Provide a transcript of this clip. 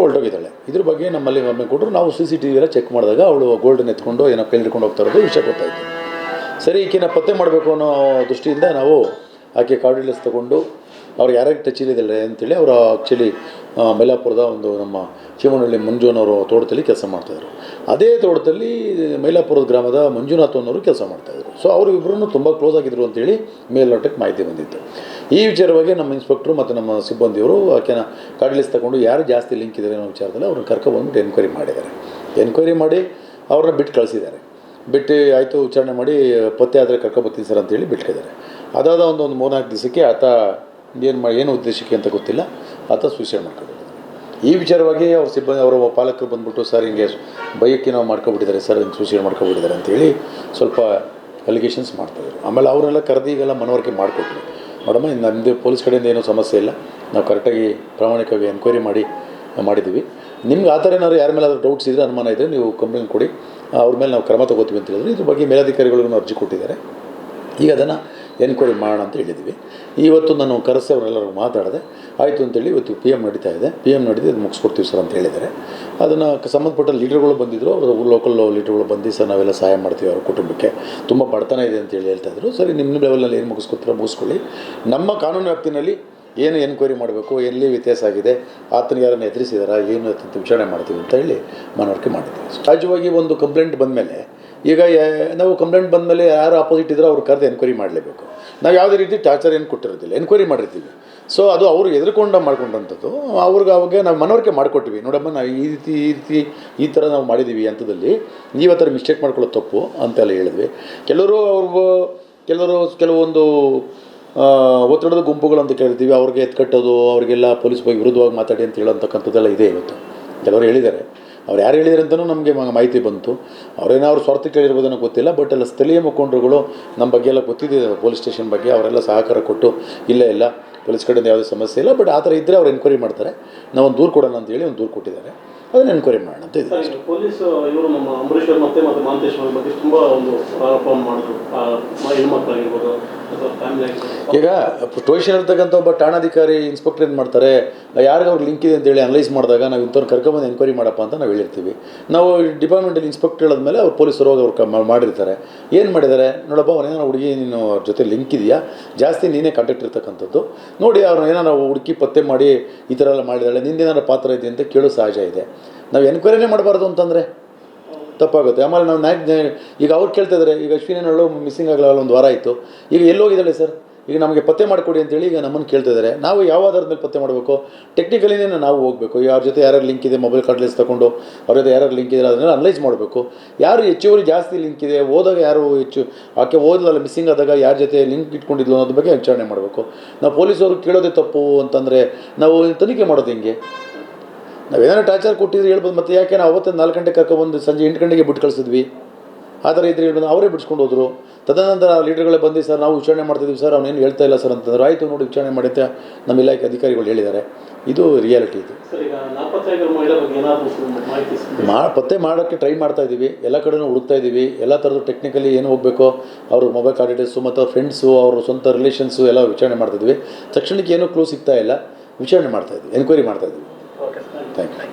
ಹೊರಟೋಗಿದ್ದಾಳೆ ಇದ್ರ ಬಗ್ಗೆ ನಮ್ಮಲ್ಲಿ ಒಮ್ಮೆ ಕೊಟ್ಟರು ನಾವು ಸಿ ಸಿ ಟಿ ಎಲ್ಲ ಚೆಕ್ ಮಾಡಿದಾಗ ಅವಳು ಗೋಲ್ಡನ್ ಎತ್ಕೊಂಡು ಏನೋ ಕೈ ಹಿಡ್ಕೊಂಡು ಹೋಗ್ತಾ ಇರೋದು ವಿಷಯ ಗೊತ್ತಾಯಿತು. ಸರಿ, ಈಕೆನ ಪತ್ತೆ ಮಾಡಬೇಕು ಅನ್ನೋ ದೃಷ್ಟಿಯಿಂದ ನಾವು ಆಕೆ ಕಾರ್ಡ್ ಡೀಟೇಲ್ಸ್ ತೊಗೊಂಡು, ಅವ್ರು ಯಾರ್ಯಾರು ಟಚ್ ಇಲ್ಲಿದ್ದಾಳೆ ಅಂತೇಳಿ ಅವರು ಆ್ಯಕ್ಚುಲಿ ಮೈಲಾಪುರದ ಒಂದು ನಮ್ಮ ಶಿವನಹಳ್ಳಿ ಮಂಜುನವರು ತೋಟದಲ್ಲಿ ಕೆಲಸ ಮಾಡ್ತಾಯಿದ್ರು ಅದೇ ತೋಟದಲ್ಲಿ ಮೈಲಾಪುರದ ಗ್ರಾಮದ ಮಂಜುನಾಥ್ ಅನ್ನೋರು ಕೆಲಸ ಮಾಡ್ತಾಯಿದ್ರು ಸೊ ಅವರು ಇಬ್ಬರೂ ತುಂಬ ಕ್ಲೋಸ್ ಆಗಿದ್ದರು ಅಂತೇಳಿ ಮೇಲ್ನೋಟಕ್ಕೆ ಮಾಹಿತಿ ಬಂದಿತ್ತು. ಈ ವಿಚಾರವಾಗಿ ನಮ್ಮ ಇನ್ಸ್ಪೆಕ್ಟ್ರು ಮತ್ತು ನಮ್ಮ ಸಿಬ್ಬಂದಿಯವರು ಆಕೆನ ಕಡಲಿಸ್ ತಗೊಂಡು ಯಾರು ಜಾಸ್ತಿ ಲಿಂಕ್ ಇದ್ದಾರೆ ಅನ್ನೋ ವಿಚಾರದಲ್ಲಿ ಅವ್ರನ್ನ ಕರ್ಕೊಬಂದ್ಬಿಟ್ಟು ಎನ್ಕ್ವೈರಿ ಮಾಡಿದ್ದಾರೆ. ಎನ್ಕ್ವೈರಿ ಮಾಡಿ ಅವ್ರನ್ನ ಬಿಟ್ಟು ಕಳಿಸಿದ್ದಾರೆ. ಬಿಟ್ಟು ಆಯಿತು, ವಿಚಾರಣೆ ಮಾಡಿ ಪತ್ತೆ ಆದರೆ ಕರ್ಕೊಬರ್ತೀನಿ ಸರ್ ಅಂತೇಳಿ ಬಿಟ್ಕಿದ್ದಾರೆ ಅದಾದ ಒಂದು ಒಂದು ಮೂರ್ನಾಲ್ಕು ದಿವಸಕ್ಕೆ ಆತ ಏನು ಮಾಡಿ ಏನು ಉದ್ದೇಶಕ್ಕೆ ಅಂತ ಗೊತ್ತಿಲ್ಲ. ಆತ ಸೂಸೈಡ್ ಮಾಡ್ಕೊಂಡಿದ್ದಾರೆ ಈ ವಿಚಾರವಾಗಿ ಅವ್ರ ಸಿಬ್ಬಂದಿ ಅವರ ಪಾಲಕರು ಬಂದ್ಬಿಟ್ಟು, ಸರ್, ಹಿಂಗೆ ಬೈಯಕ್ಕೆ ನಾವು ಮಾಡ್ಕೊಬಿಟ್ಟಿದ್ದಾರೆ, ಸರ್, ಹಿಂಗೆ ಸೂಸೈಡ್ ಮಾಡ್ಕೊಬಿಟ್ಟಿದ್ದಾರೆ ಅಂತೇಳಿ ಸ್ವಲ್ಪ ಅಲಿಗೇಷನ್ಸ್ ಮಾಡ್ತಾಯಿದ್ರು ಆಮೇಲೆ ಅವರೆಲ್ಲ ಕರೆದು ಈಗೆಲ್ಲ ಮನವರಿಕೆ ಮಾಡಿಕೊಟ್ರು. ಮೇಡಮ್ ನಮ್ಮದು ಪೊಲೀಸ್ ಕಡೆಯಿಂದ ಏನೂ ಸಮಸ್ಯೆ ಇಲ್ಲ. ನಾವು ಕರೆಕ್ಟಾಗಿ ಪ್ರಾಮಾಣಿಕವಾಗಿ ಎನ್ಕ್ವೈರಿ ಮಾಡಿ ಮಾಡಿದ್ವಿ ನಿಮ್ಗೆ ಆ ಥರ ಏನಾದ್ರು ಯಾರ ಮೇಲೆ ಡೌಟ್ಸ್ ಇದ್ದರೆ ಅನುಮಾನ ಇದ್ದರೆ ನೀವು ಕಂಪ್ಲೇಂಟ್ ಕೊಡಿ. ಅವ್ರ ಮೇಲೆ ನಾವು ಕ್ರಮ ತಗೋತೀವಿ ಅಂತ ಹೇಳಿದ್ರೆ. ಇದ್ರ ಬಗ್ಗೆ ಮೇಲಾಧಿಕಾರಿಗಳಿಗೂ ಅರ್ಜಿ ಕೊಟ್ಟಿದ್ದಾರೆ. ಈಗ ಅದನ್ನು ಎನ್ಕ್ವೈರಿ ಮಾಡೋಣ ಅಂತ ಹೇಳಿದ್ವಿ. ಇವತ್ತು ನಾನು ಕರೆಸಿ ಅವರೆಲ್ಲರೂ ಮಾತಾಡಿದೆ. ಆಯಿತು ಅಂತೇಳಿ ಇವತ್ತು ಪಿ ಎಂ ನಡೀತಾ ಇದೆ. ಪಿ ಎಂ ನಡೆದು ಅದು ಮುಗಿಸ್ಕೊಡ್ತೀವಿ ಸರ್ ಅಂತ ಹೇಳಿದ್ದಾರೆ. ಅದನ್ನು ಸಂಬಂಧಪಟ್ಟ ಲೀಡರ್ಗಳು ಬಂದಿದ್ದರು ಅವರು ಲೋಕಲ್ ಲೀಡರ್ಗಳು ಬಂದು ಸರ್ ನಾವೆಲ್ಲ ಸಹಾಯ ಮಾಡ್ತೀವಿ ಅವ್ರ ಕುಟುಂಬಕ್ಕೆ. ತುಂಬ ಬಡತನ ಇದೆ ಅಂತೇಳಿ ಹೇಳ್ತಾ ಇದ್ರು. ಸರಿ, ನಿಮ್ಮ ಲೆವೆಲಲ್ಲಿ ಏನು ಮುಗಿಸ್ಕೊತೀರೋ ಮುಗಿಸ್ಕೊಳ್ಳಿ. ನಮ್ಮ ಕಾನೂನು ವ್ಯಾಪ್ತಿನಲ್ಲಿ ಏನು ಎನ್ಕ್ವೈರಿ ಮಾಡಬೇಕು, ಎಲ್ಲಿ ವ್ಯತ್ಯಾಸ ಆಗಿದೆ, ಆತನ ಯಾರನ್ನು ಎದುರಿಸಿದಾರಾ, ಏನು ಅಂತ ವಿಚಾರಣೆ ಮಾಡ್ತೀವಿ ಅಂತ ಹೇಳಿ ಮನವರಿಕೆ ಮಾಡಿದ್ದೀವಿ. ಸಹಜವಾಗಿ ಒಂದು ಕಂಪ್ಲೇಂಟ್ ಬಂದಮೇಲೆ ಈಗ ನಾವು ಕಂಪ್ಲೇಂಟ್ ಬಂದಮೇಲೆ ಯಾರು ಆಪೋಸಿಟ್ ಇದ್ರೆ ಅವ್ರು ಕರೆದು ಎನ್ಕ್ವೈರಿ ಮಾಡಲೇಬೇಕು. ನಾವು ಯಾವುದೇ ರೀತಿ ಟಾರ್ಚರ್ ಏನು ಕೊಟ್ಟಿರೋದಿಲ್ಲ ಎನ್ಕ್ವೈರಿ ಮಾಡಿರ್ತೀವಿ. ಸೊ ಅದು ಅವರು ಎದುರುಕೊಂಡು ಮಾಡ್ಕೊಂಡಂಥದ್ದು, ಅವ್ರಿಗೆ ಅವಾಗ ನಾವು ಮನವರಿಕೆ ಮಾಡಿಕೊಟ್ವಿ. ನೋಡಮ್ಮ, ನಾವು ಈ ರೀತಿ ಈ ರೀತಿ, ಈ ಥರ ನಾವು ಮಾಡಿದ್ದೀವಿ ಅಂಥದ್ದಲ್ಲಿ ನೀವು ಆ ಮಿಸ್ಟೇಕ್ ಮಾಡ್ಕೊಳ್ಳೋದು ತಪ್ಪು ಅಂತೆಲ್ಲ ಹೇಳಿದ್ವಿ. ಕೆಲವರು ಅವ್ರಿಗೂ, ಕೆಲವರು ಕೆಲವೊಂದು ಒತ್ತಡದ ಗುಂಪುಗಳು ಅಂತ ಕೇಳಿರ್ತೀವಿ. ಅವ್ರಿಗೆ ಎತ್ಕಟ್ಟೋದು ಅವರಿಗೆಲ್ಲ ಪೊಲೀಸ್ ಬಗ್ಗೆ ವಿರುದ್ಧವಾಗಿ ಮಾತಾಡಿ ಅಂತ ಹೇಳೋಂಥಕ್ಕಂಥದ್ದೆಲ್ಲ ಇದೆ ಇವತ್ತು. ಕೆಲವರು ಹೇಳಿದ್ದಾರೆ. ಅವ್ರು ಯಾರು ಹೇಳಿದ್ರೆ ಅಂತಲೂ ನಮಗೆ ಮಾಹಿತಿ ಬಂತು. ಅವರೇನೋ ಅವ್ರ ಸ್ವಾರ್ಥಕ್ಕೆ ಗೊತ್ತಿಲ್ಲ ಬಟ್ ಎಲ್ಲ ಸ್ಥಳೀಯ ಮುಖಂಡರುಗಳು ನಮ್ಮ ಬಗ್ಗೆ ಎಲ್ಲ ಗೊತ್ತಿದೆ ಪೊಲೀಸ್ ಸ್ಟೇಷನ್ ಬಗ್ಗೆ ಅವರೆಲ್ಲ ಸಹಕಾರ ಕೊಟ್ಟು, ಇಲ್ಲ ಇಲ್ಲ ಪೊಲೀಸ್ ಕಡೆಯಿಂದ ಯಾವುದೇ ಸಮಸ್ಯೆ ಇಲ್ಲ ಬಟ್ ಆ ಥರ ಇದ್ದರೆ ಅವ್ರು ಎನ್ಕ್ವೈರಿ ಮಾಡ್ತಾರೆ. ನಾವು ಒಂದು ದೂರು ಕೊಡೋಣ ಅಂತೇಳಿ ಒಂದು ದೂರು ಕೊಟ್ಟಿದ್ದಾರೆ. ಅದನ್ನು ಎನ್ಕ್ವೈರಿ ಮಾಡೋಣ ಅಂತ ಇದೆ ಪೊಲೀಸ್ ಇವರು ನಮ್ಮ ಅಂಬರೀಶ್ವರ್ ಮತ್ತೆ ಮತ್ತೆ ಮಹಂತೇಶ್ ಬಗ್ಗೆ ತುಂಬ ಒಂದು ಆರೋಪ ಮಾಡಿದ್ರು. ಹೆಣ್ಮಕ್ಳಾಗಿರ್ಬೋದು ಈಗ ಸ್ಟೇಷನ್ ಇರ್ತಕ್ಕಂಥ ಒಬ್ಬ ಠಾಣಾಧಿಕಾರಿ ಇನ್ಸ್ಪೆಕ್ಟರ್ ಏನು ಮಾಡ್ತಾರೆ, ಯಾರಿಗೆ ಅವ್ರಿಗೆ ಲಿಂಕ್ ಇದೆ ಅಂತೇಳಿ ಅನಲೈಸ್ ಮಾಡಿದಾಗ ನಾವು ಇಂಥವ್ರು ಕರ್ಕೊಂಬಂದು ಎನ್ಕ್ವೈರಿ ಮಾಡಪ್ಪ ಅಂತ ನಾವು ಹೇಳಿರ್ತೀವಿ. ನಾವು ಡಿಪಾರ್ಟ್ಮೆಂಟಲ್ಲಿ ಇನ್ಸ್ಪೆಕ್ಟರ್ ಹೇಳಿದ್ಮೇಲೆ ಅವ್ರು ಪೊಲೀಸರು ಹೋಗಿ ಅವ್ರು ಮಾಡಿರ್ತಾರೆ. ಏನು ಮಾಡಿದ್ದಾರೆ ನೋಡಪ್ಪ ಅವನೇನೋ ಹುಡುಗಿ ನೀನು ಅವ್ರ ಜೊತೆ ಲಿಂಕ್ ಇದೆಯಾ? ಜಾಸ್ತಿ ನೀನೇ ಕಾಂಟ್ಯಾಕ್ಟ್ ಇರ್ತಕ್ಕಂಥದ್ದು. ನೋಡಿ ಅವ್ರನ್ನ ಏನಾರು ಹುಡುಕಿ ಪತ್ತೆ ಮಾಡಿ ಈ ಥರ ಎಲ್ಲ ಮಾಡಿದಾಳೆ, ನಿಂದೇನಾರು ಪಾತ್ರ ಇದೆ ಅಂತ ಕೇಳೋ ಸಹಜ ಇದೆ. ನಾವು ಎನ್ಕ್ವೈರಿನೇ ಮಾಡಬಾರ್ದು ಅಂತಂದರೆ? ತಪ್ಪಾಗುತ್ತೆ. ಆಮೇಲೆ ನಾವು ನಾಯಕ್ ಈಗ ಅವ್ರು ಕೇಳ್ತಾ ಇದ್ದಾರೆ ಈಗ ಅಶ್ವಿನಿನಳು ಮಿಸ್ಸಿಂಗ್ ಆಗಲ್ಲ ಒಂದು ವಾರ ಆಯಿತು. ಈಗ ಎಲ್ಲೋಗಿದ್ದಾಳೆ ಸರ್? ಈಗ ನಮಗೆ ಪತ್ತೆ ಮಾಡಿಕೊಡಿ ಅಂತೇಳಿ ಈಗ ನಮ್ಮನ್ನು ಕೇಳ್ತಾ ಇದ್ದಾರೆ ನಾವು ಯಾವ ಆಧಾರದ ಮೇಲೆ ಪತ್ತೆ ಮಾಡಬೇಕು? ಟೆಕ್ನಿಕಲಿನೇ ನಾವು ಹೋಗಬೇಕು. ಯಾರ ಜೊತೆ ಯಾರ್ಯಾರು ಲಿಂಕ್ ಇದೆ ಮೊಬೈಲ್ ಕಾರ್ಡ್ಲೆಸ್ ತಗೊಂಡು ಅವ್ರ ಜೊತೆ ಯಾರ್ಯಾರು ಲಿಂಕ್ ಇದೆ ಅದನ್ನೆಲ್ಲ ಅನಲೈಸ್ ಮಾಡಬೇಕು. ಯಾರು ಹೆಚ್ಚುವರಿ ಜಾಸ್ತಿ ಲಿಂಕ್ ಇದೆ, ಹೋದಾಗ ಯಾರು ಹೆಚ್ಚು ಆಕೆ ಓದಲ್ಲ ಮಿಸ್ಸಿಂಗ್ ಆದಾಗ ಯಾರ ಜೊತೆ ಲಿಂಕ್ ಇಟ್ಕೊಂಡಿದ್ಲು ಅನ್ನೋದ್ರ ಬಗ್ಗೆ ವಿಚಾರಣೆ ಮಾಡಬೇಕು. ನಾವು ಪೊಲೀಸವರು ಕೇಳೋದೇ ತಪ್ಪು ಅಂತಂದರೆ ನಾವು ತನಿಖೆ ಮಾಡೋದು ಹೆಂಗೆ? ನಾವೇನಾದ್ರು ಟಾರ್ಚರ್ ಕೊಟ್ಟಿದ್ರೆ ಹೇಳ್ಬೋದು ಮತ್ತೆ ಯಾಕೆ ನಾವು ಅವತ್ತು ನಾಲ್ಕು ಗಂಟೆ ಕರ್ಕೊಬಂದು ಸಂಜೆ ಎಂಟು ಗಂಟೆಗೆ ಬಿಟ್ಟು ಕಳಿಸಿದ್ವಿ? ಆ ಥರ ಇದ್ರೆ ಹೇಳ್ಬೋದು ಅವರೇ ಬಿಡಿಸ್ಕೊಂಡು ಹೋದ್ರು. ತದನಂತರ ಲೀಡರ್ಗಳೇ ಬಂದು ಸರ್ ನಾವು ವಿಚಾರಣೆ ಮಾಡ್ತಿದ್ವಿ ಸರ್ ಅವನೇನು ಹೇಳ್ತಾ ಇಲ್ಲ ಸರ್ ಅಂತಂದ್ರೆ. ಆಯಿತು ನೋಡಿ ವಿಚಾರಣೆ ಮಾಡುತ್ತೆ ನಮ್ಮ ಇಲಾಖೆ ಅಧಿಕಾರಿಗಳು ಹೇಳಿದ್ದಾರೆ. ಇದು ರಿಯಾಲಿಟಿ ಇದು? ಮಾ ಪತ್ತೆ ಮಾಡೋಕ್ಕೆ ಟ್ರೈ ಮಾಡ್ತಾ ಇದ್ದೀವಿ. ಎಲ್ಲ ಕಡೆನೂ ಹುಡುಕ್ತಾ ಇದ್ದೀವಿ. ಎಲ್ಲ ಥರದ್ದು ಟೆಕ್ನಿಕಲಿ ಏನು ಹೋಗಬೇಕು ಅವ್ರ ಮೊಬೈಲ್ ಕಾರ್ಡಿಟೇಸು ಮತ್ತು ಅವ್ರ ಫ್ರೆಂಡ್ಸು ಅವ್ರ ಸ್ವಂತ ರಿಲೇಷನ್ಸು ಎಲ್ಲ ವಿಚಾರಣೆ ಮಾಡ್ತಿದ್ವಿ ತಕ್ಷಣಕ್ಕೆ ಏನೂ ಕ್ಲೂ ಸಿಗ್ತಾ ಇಲ್ಲ. ವಿಚಾರಣೆ ಮಾಡ್ತಾ ಇದ್ವಿ ಎನ್ಕ್ವೈರಿ ಮಾಡ್ತಾ ಇದ್ವಿ Thank you.